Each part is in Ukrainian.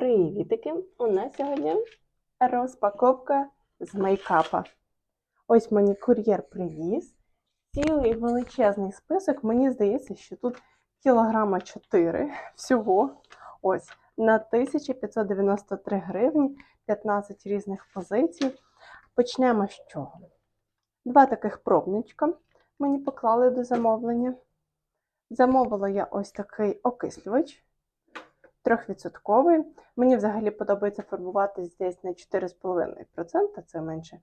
Привітики! У нас сьогодні розпаковка з мейкапа. Ось мені кур'єр привіз. Цілий величезний список. Мені здається, що тут кілограма 4 всього. Ось на 1593 гривні, 15 різних позицій. Почнемо з чого? Два таких пробничка мені поклали до замовлення. Замовила я ось такий окислювач. Трьохвідсотковий. Мені взагалі подобається фарбуватись десь на 4,5%, це менше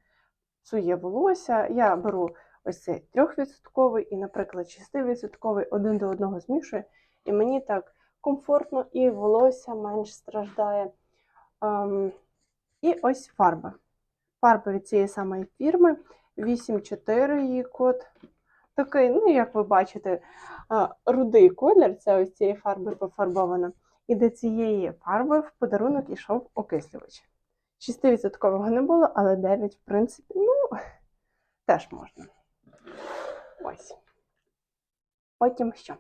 псує волосся. Я беру ось цей трьохвідсотковий і, наприклад, 6% один до одного змішую, і мені так комфортно і волосся менш страждає. Ем, і ось фарба. Фарба від цієї самої фірми 8,4 її код. Такий, ну, як ви бачите, рудий колір, це ось цієї фарби пофарбовано. І до цієї фарби в подарунок ішов окислювач. 6% не було, але 9, в принципі, ну, теж можна. Ось. Потім що?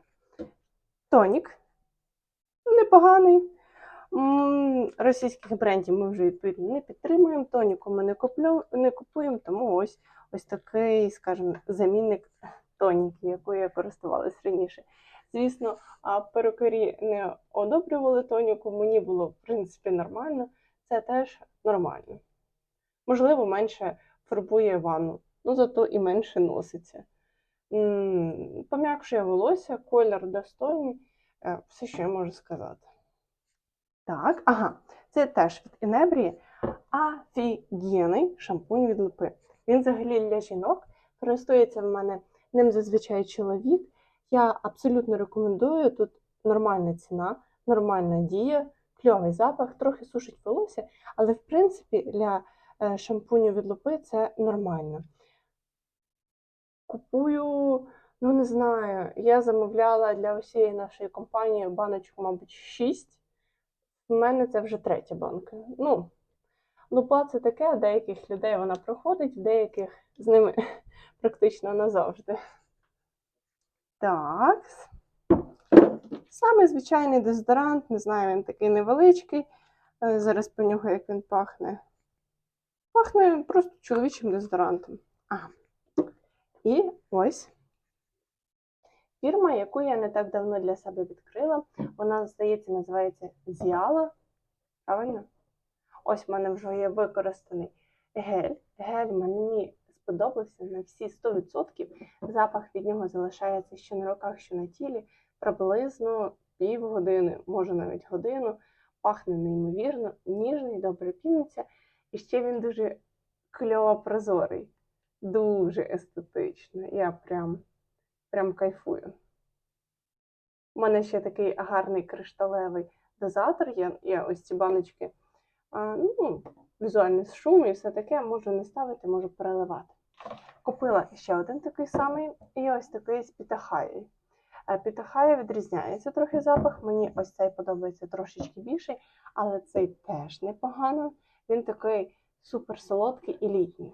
Тонік. Непоганий. Російських брендів ми вже відповідно не підтримуємо. Тоніку ми не, куплю, не купуємо, тому ось ось такий, скажімо, замінник тоніки, якою я користувалась раніше. Звісно, перукарі не одобрювали тоніку, мені було, в принципі, нормально. Це теж нормально. Можливо, менше фарбує ванну, ну зато і менше носиться. Пом'якшує волосся, колір достойний, Е, все, що я можу сказати. Так, ага, це теж від Інебрії офігенний шампунь від липи. Він взагалі для жінок користується в мене ним зазвичай чоловік. Я абсолютно рекомендую. Тут нормальна ціна, нормальна дія, кльовий запах, трохи сушить волосся, але в принципі для е, шампуню від лупи це нормально. Купую, ну не знаю, я замовляла для усієї нашої компанії баночку, мабуть, 6. У мене це вже третя банка. Ну, лупа це таке, деяких людей вона проходить, деяких з ними практично назавжди. Так. Саме звичайний дезодорант, не знаю, він такий невеличкий. Е, Зараз понюхаю, як він пахне. Пахне просто чоловічим дезодорантом. Ага. І ось фірма, яку я не так давно для себе відкрила. Вона, здається, називається Зіала. Правильно? Ось в мене вже є використаний гель. Гель мені сподобався на всі 100%. Запах від нього залишається що на руках, що на тілі. Приблизно півгодини, може навіть годину. Пахне неймовірно, ніжний, добре піниться. І ще він дуже кльово прозорий, дуже естетично. Я прям, прям кайфую. У мене ще такий гарний кришталевий дозатор є. Я ось ці баночки а, ну, візуальний шум і все таке можу не ставити, можу переливати. Купила ще один такий самий і ось такий з Пітахаєю. Пітахая відрізняється трохи запах. Мені ось цей подобається трошечки більший, але цей теж непогано. Він такий супер солодкий і літній.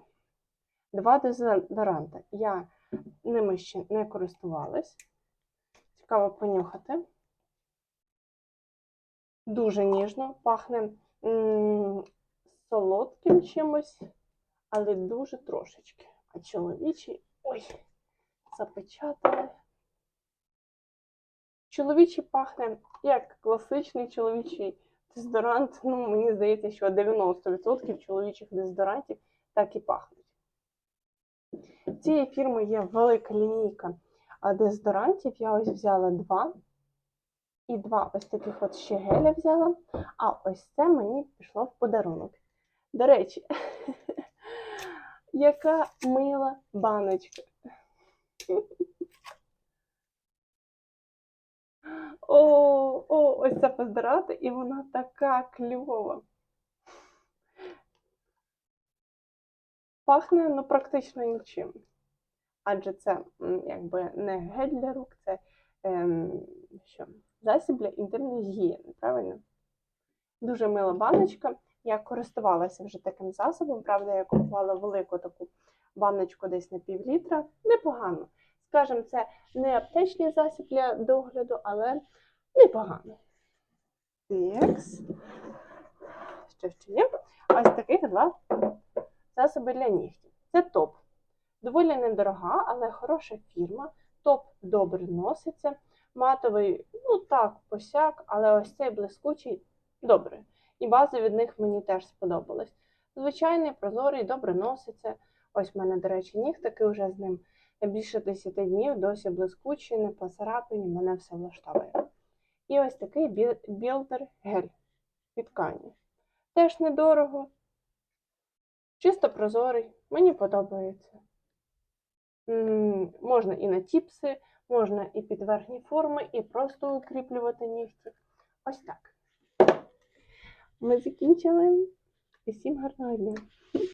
Два дезодоранти. Я ними ще не користувалась. Цікаво понюхати. Дуже ніжно, пахне м, солодким чимось, але дуже трошечки. А чоловічий, ой, запечатали. Чоловічий пахне як класичний чоловічий дезодорант. Ну, мені здається, що 90% чоловічих дезодорантів так і пахнуть. Цієї фірми є велика лінійка дезодорантів. Я ось взяла два. І два ось таких от ще геля взяла. А ось це мені пішло в подарунок. До речі, яка мила баночка. О, о, ось це поздирати, і вона така кльова. Пахне ну, практично нічим. Адже це якби не гель для рук, це ем, що, засіб для інтимної гігієни, правильно? Дуже мила баночка. Я користувалася вже таким засобом, правда, я купувала велику таку баночку десь на пів літра. Непогано. Скажімо, це не аптечний засіб для догляду, але непогано. Текс. що ще є. Ось таких два засоби для нігтів. Це топ. Доволі недорога, але хороша фірма. Топ добре носиться. Матовий, ну так, посяк, але ось цей блискучий добре. І база від них мені теж сподобалась. Звичайний, прозорий, добре носиться. Ось в мене, до речі, нігтики вже з ним більше 10 днів, досі блискучі, не поцарапані, мене все влаштовує. І ось такий білдер гель від Кані. Теж недорого, чисто прозорий, мені подобається. Можна і на тіпси, можна і під верхні форми, і просто укріплювати нігті. Ось так. Ми закінчили. Усім гарного дня!